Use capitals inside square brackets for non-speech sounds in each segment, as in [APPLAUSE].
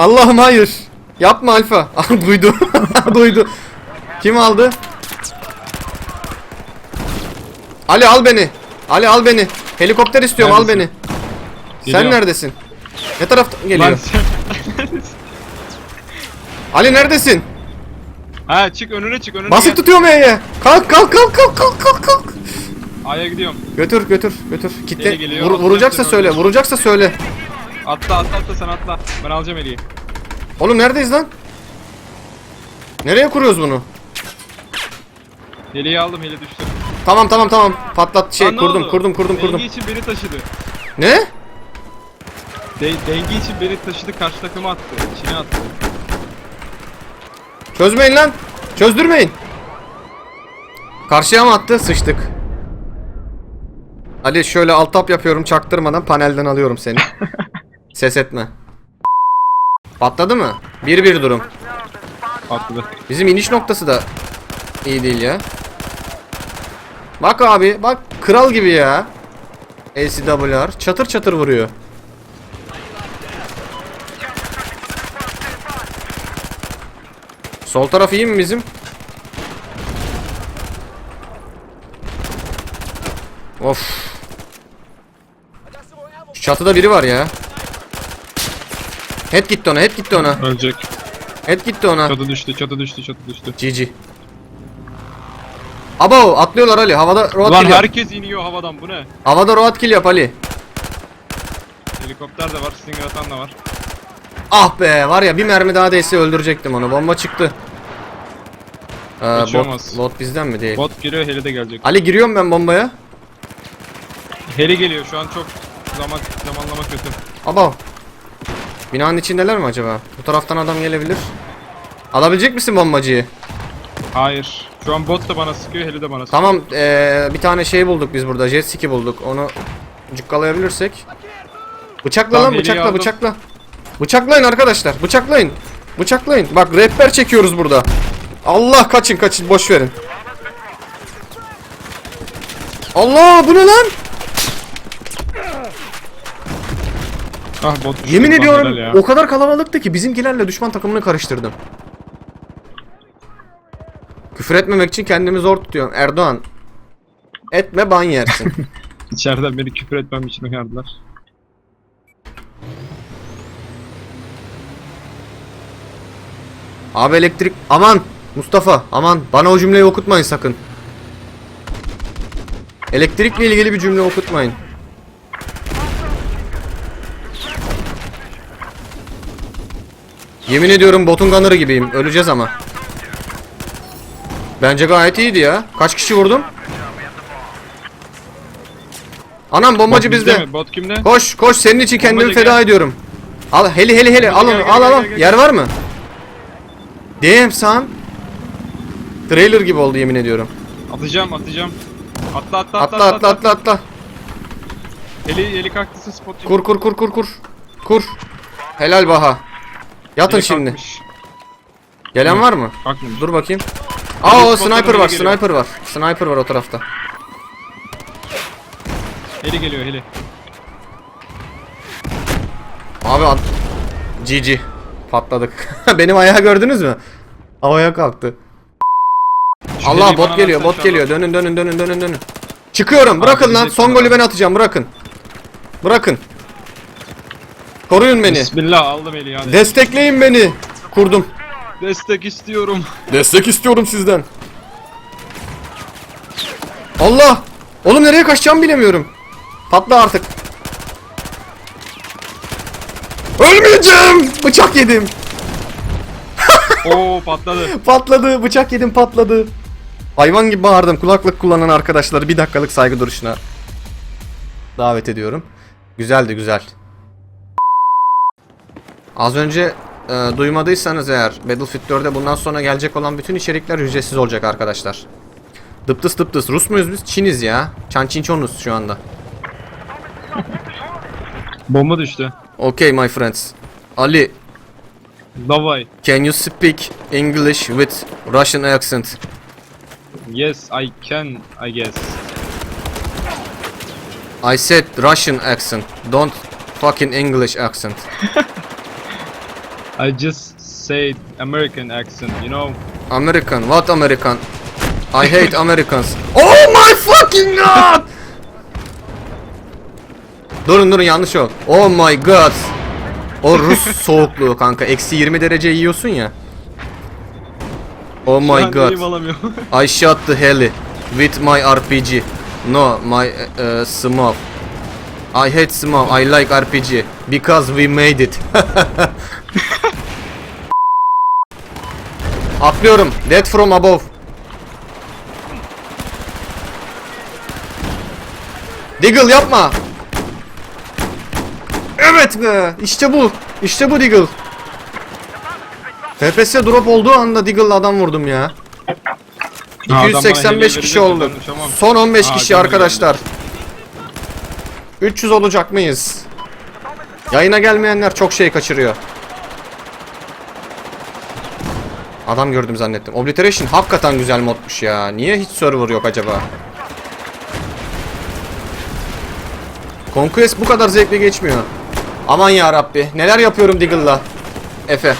Allah'ım hayır. Yapma Alfa. [LAUGHS] Duydu. Duydu. Kim aldı? Ali al beni. Ali al beni. Helikopter istiyorum al beni. Neredesin? Sen Geliyorum. neredesin? Ne taraftan geliyor? Sen... [LAUGHS] Ali neredesin? ha çık önüne çık önüne Basıp gel. tutuyorum E'ye. Kalk kalk kalk kalk kalk kalk kalk. A'ya gidiyorum. Götür götür götür. Kitle. Vur- vuracaksa söyle. Vuracaksa söyle. Atla atla atla sen atla. Ben alacağım Eli'yi. Oğlum neredeyiz lan? Nereye kuruyoruz bunu? Eli'yi aldım Heli düştü. Tamam tamam tamam. Patlat şey Lan ne kurdum oldu? kurdum kurdum kurdum. Denge için beni taşıdı. Ne? De denge için beni taşıdı karşı takıma attı. İçine attı. Çözmeyin lan. Çözdürmeyin. Karşıya mı attı? Sıçtık. Ali şöyle alt tap yapıyorum çaktırmadan panelden alıyorum seni. [LAUGHS] Ses etme. Patladı mı? 1-1 durum. Patladı. Bizim iniş noktası da iyi değil ya. Bak abi bak kral gibi ya. ACWR çatır çatır vuruyor. Sol taraf iyi mi bizim? Of. Şu çatıda biri var ya. Head gitti ona, head gitti ona. Ölecek. Head gitti ona. Çatı düştü çatı düştü çatı düştü. GG. Abo atlıyorlar Ali. Havada road Ulan kill yap. herkes iniyor havadan bu ne? Havada road kill yap Ali. Helikopter de var, stinger atan da var. Ah be var ya bir mermi daha değse öldürecektim onu. Bomba çıktı. Ee, bot, bot bizden mi değil? Bot giriyor, heli de gelecek. Ali giriyorum ben bombaya. Heli geliyor şu an çok zaman zamanlama kötü. Abo. Binanın içindeler mi acaba? Bu taraftan adam gelebilir. Alabilecek misin bombacıyı? Hayır. Şu an bot da bana sıkıyor, heli de bana sıkıyor. Tamam ee, bir tane şey bulduk biz burada. Jet ski bulduk. Onu cukkalayabilirsek. Bıçakla Tamam, lan heliyi bıçakla aldım. bıçakla. Bıçaklayın arkadaşlar. Bıçaklayın. Bıçaklayın. Bak rehber çekiyoruz burada. Allah kaçın kaçın boş verin. Allah bu ne lan? Ah bot düştü. Yemin Ulan ediyorum ya. o kadar kalabalıktı ki bizimkilerle düşman takımını karıştırdım. Küfür etmemek için kendimi zor tutuyorum. Erdoğan. Etme ban yersin. [LAUGHS] İçeriden beni küfür etmem için uyardılar. Abi elektrik aman Mustafa aman bana o cümleyi okutmayın sakın. Elektrikle ilgili bir cümle okutmayın. Yemin ediyorum botun gunner'ı gibiyim. Öleceğiz ama. Bence gayet iyiydi ya. Kaç kişi vurdum? Anam bombacı Bot bizde. Bot kimde? Koş koş senin için kendimi Bombacı feda gel. ediyorum. Al heli heli heli al Gel, onu al al al. Yer var mı? Damn son. Trailer gibi oldu yemin ediyorum. Atacağım atacağım. Atla atla Atla atla atla atla. Heli, heli kalktı spot. Kur kur kur kur kur. Kur. Helal Baha. Yatın şimdi. kalkmış. Gelen var mı? Kalkmamış. Dur bakayım. Aa o sniper var, geliyor. sniper var. Sniper var o tarafta. Heli geliyor heli. Abi at. GG. Patladık. [LAUGHS] Benim ayağı gördünüz mü? Havaya kalktı. Şu Allah heliyi bot geliyor, versene bot şu geliyor. Dönün dönün dönün dönün dönün. Çıkıyorum. Bırakın lan. Son golü ben atacağım. Bırakın. Bırakın. Koruyun beni. Bismillah aldım heli hadi. Destekleyin beni. Kurdum. Destek istiyorum. Destek istiyorum sizden. Allah! Oğlum nereye kaçacağımı bilemiyorum. Patla artık. Ölmeyeceğim! Bıçak yedim. [LAUGHS] Oo patladı. Patladı. Bıçak yedim patladı. Hayvan gibi bağırdım. Kulaklık kullanan arkadaşları bir dakikalık saygı duruşuna davet ediyorum. Güzeldi güzel. Az önce e, duymadıysanız eğer Battlefield 4'e bundan sonra gelecek olan bütün içerikler ücretsiz olacak arkadaşlar. Dıptıs dıptıs. Rus muyuz biz? Çiniz ya. Çançinçonuz şu anda. Bomba düştü. Okay my friends. Ali, Davay. can you speak English with Russian accent? Yes I can I guess. I said Russian accent. Don't fucking English accent. [LAUGHS] I just said American accent, you know. American. What American? I hate Americans. [LAUGHS] Oh my fucking god! durun durun yanlış o. Oh my god. O Rus [LAUGHS] soğukluğu kanka. Eksi 20 derece yiyorsun ya. Oh my god. I shot the heli with my RPG. No, my uh, small. I hate small. I like RPG because we made it. [LAUGHS] Atlıyorum. Dead from above. Deagle yapma. Evet be. İşte bu. İşte bu Deagle. FPS drop olduğu anda Deagle'la adam vurdum ya. Bana 285 hediye kişi oldu. Son 15 Aa, kişi arkadaşlar. 300 olacak mıyız? Yayına gelmeyenler çok şey kaçırıyor. Adam gördüm zannettim. Obliteration hakikaten güzel modmuş ya. Niye hiç server yok acaba? Conquest bu kadar zevkli geçmiyor. Aman ya Rabbi. Neler yapıyorum Diggle'la. Efe.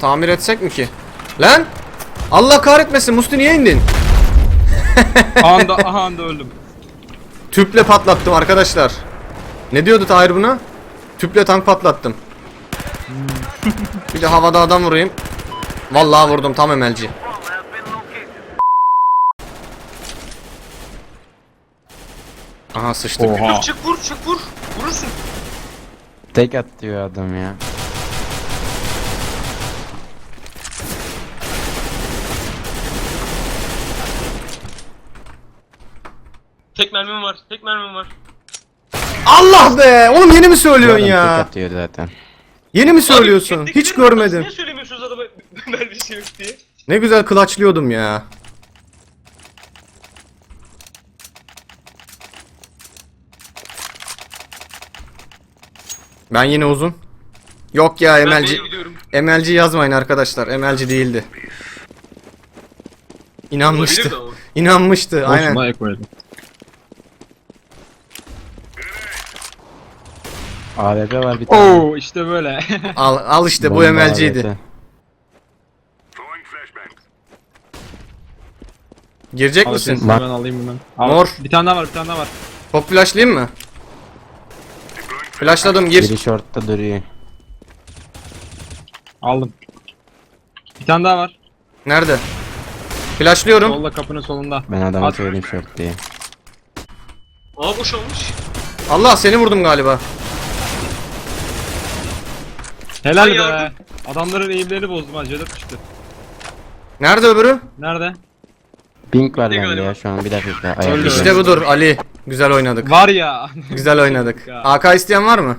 Tamir etsek mi ki? Lan! Allah kahretmesin Musti niye indin? Anda, aha anda öldüm. Tüple patlattım arkadaşlar. Ne diyordu Tahir buna? Tüple tank patlattım. Bir de havada adam vurayım. Vallahi vurdum tam emelci. Aha sıçtık. Oha. Çık vur çık vur. Vurursun. Tek atıyor adam ya. Tek mermim var. Tek mermim var. Allah be! Oğlum yeni mi söylüyorsun adam ya? Tek atıyor zaten. Yeni mi söylüyorsun? Abi, Hiç görmedim. Niye söylemiyorsunuz adama [LAUGHS] mermisi yok diye? Ne güzel klaçlıyordum ya. Ben yine uzun. Yok ya Ben emelci. B'ye gidiyorum. Emelci yazmayın arkadaşlar. Emelci değildi. İnanmıştı. De. İnanmıştı. Aynen. AWP var bir tane. Oo işte böyle. [LAUGHS] Al, al işte bu Bomba. AWP. Girecek Al misin? ben alayım bunu. Al. Mor. Bir tane daha var, bir tane daha var. Pop flashlayayım mı? Flashladım gir. Biri shortta duruyor. Aldım. Bir tane daha var. Nerede? Flashlıyorum. Solda kapının solunda. Ben adama At. söyleyeyim short diye. Aa boş olmuş. Allah seni vurdum galiba. Helal Ay be. Adamların eğimlerini bozdum ha. Cedet düştü. Nerede öbürü? Nerede? Pink var bende ya şu an bir dakika. Öldü. ayarlayacağım. İşte budur Ali. Güzel oynadık. Var ya. Güzel oynadık. AK isteyen var mı?